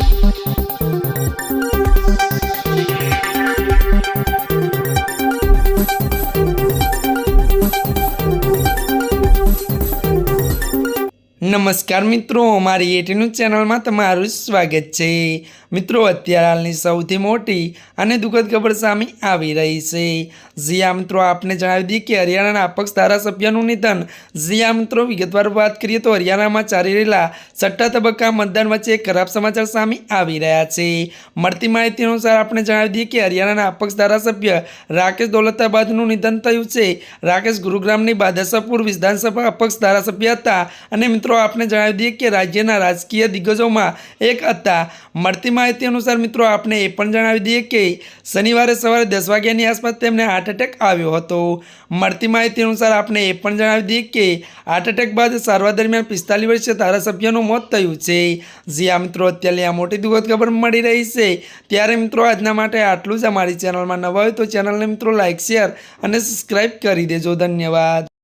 thank you નમસ્કાર મિત્રો મારી એટીનું ચેનલમાં તમારું સ્વાગત છે. મિત્રો, અત્યારે હાલની સૌથી મોટી અને દુઃખદ ખબર સામે આવી રહી છે. જીયા મિત્રો, આપને જણાવી દઈએ કે હરિયાણાના અપક્ષ ધારાસભ્યનું નિધન. જીયા મિત્રો, વિગતવાર વાત કરીએ તો હરિયાણામાં ચાલી રહેલા છઠ્ઠા તબક્કા મતદાન વચ્ચે ખરાબ સમાચાર સામે આવી રહ્યા છે. મળતી માહિતી અનુસાર આપણે જણાવી દઈએ કે હરિયાણાના અપક્ષ ધારાસભ્ય રાકેશ દોલતાબાદનું નિધન થયું છે. રાકેશ ગુરુગ્રામની બાદશાહપુર વિધાનસભા અપક્ષ ધારાસભ્ય હતા અને મિત્રો આપણે જણાવી દઈએ કે રાજ્યના રાજકીય દિગ્ગજોમાં એક હતા. મળતી માહિતી અનુસાર મિત્રો આપણે એ પણ જણાવી દઈએ કે શનિવારે સવારે દસ વાગ્યાની આસપાસ તેમને હાર્ટ એટેક આવ્યો હતો. મળતી માહિતી અનુસાર આપણે એ પણ જણાવી દઈએ કે હાર્ટ એટેક બાદ સારવાર દરમિયાન પિસ્તાલીસ વર્ષીય ધારાસભ્યનું મોત થયું છે. જી આ મિત્રો, અત્યારે આ મોટી દુઃખદ ખબર મળી રહી છે. ત્યારે મિત્રો, આજના માટે આટલું જ. અમારી ચેનલમાં નવા હોય તો ચેનલને મિત્રો લાઇક શેર અને સબસ્ક્રાઈબ કરી દેજો. ધન્યવાદ.